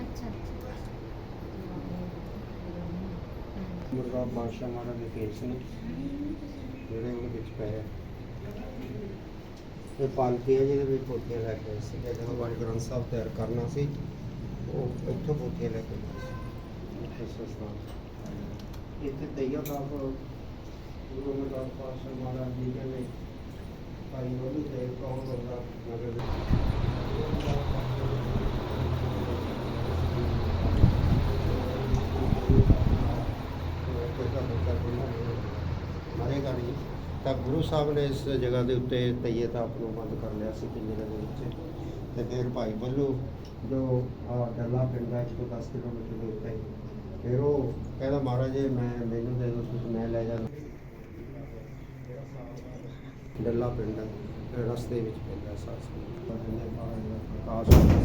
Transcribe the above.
ਅੱਛਾ ਮੁਰਗਾ ਬਾਦਸ਼ਾਹ ਮਹਾਰਾਜ ਦੇ ਕੇਸ ਨੇ ਜਿਹੜੇ ਉਹਦੇ ਵਿੱਚ ਪਏ ਆ ਇਹ ਪਾਲਕੀ ਹੈ ਜਿਹਦੇ ਵਿੱਚ ਪੋਥੀਆਂ ਲੈ ਕੇ ਆਏ ਸੀ ਜਦੋਂ ਵਾਹਿਗੁਰੂ ਗ੍ਰੰਥ ਸਾਹਿਬ ਤਿਆਰ ਕਰਨਾ ਸੀ ਉਹ ਇੱਥੋਂ ਪੋਥੀਆਂ ਲੈ ਕੇ ਗਏ ਸੀ ਇਸ ਸਥਾਨ ਇੱਥੇ ਤਈਆ ਸਾਹਿਬ ਗੁਰੂ ਅਮਰਦਾਸ ਪਾਤਸ਼ਾਹ ਮਹਾਰਾਜ ਜੀ ਕਹਿੰਦੇ, ਭਾਈ ਉਹਨੂੰ ਤੇ ਕੌਣ ਬੰਦਾ ਨਗਰ ਦੇ ਮਰੇਗਾ ਨਹੀਂ ਤਾਂ ਗੁਰੂ ਸਾਹਿਬ ਨੇ ਇਸ ਜਗ੍ਹਾ ਦੇ ਉੱਤੇ ਤਈਏ ਤਾਂ ਆਪ ਨੂੰ ਬੰਦ ਕਰ ਲਿਆ ਸੀ ਪਿੰਜਰੇ ਦੇ ਵਿੱਚ। ਤੇ ਫਿਰ ਭਾਈ ਵੱਲੋਂ ਜੋ ਡੱਲਾ ਪਿੰਡ ਦਾ 110 ਕਿਲੋਮੀਟਰ ਦੇ ਉੱਤੇ ਫਿਰ ਉਹ ਕਹਿੰਦਾ ਮਹਾਰਾਜ ਮੈਂ ਮੈਨੂੰ ਦੇ ਦਿਓ, ਤੁਸੀਂ ਮੈਂ ਲੈ ਜਾਣਾ। ਡੱਲਾ ਪਿੰਡ, ਰਸਤੇ ਵਿੱਚ ਪੈਂਦਾ ਸਾਸ ਪਰ ਮਹਾਰਾਜ ਦਾ ਪ੍ਰਕਾਸ਼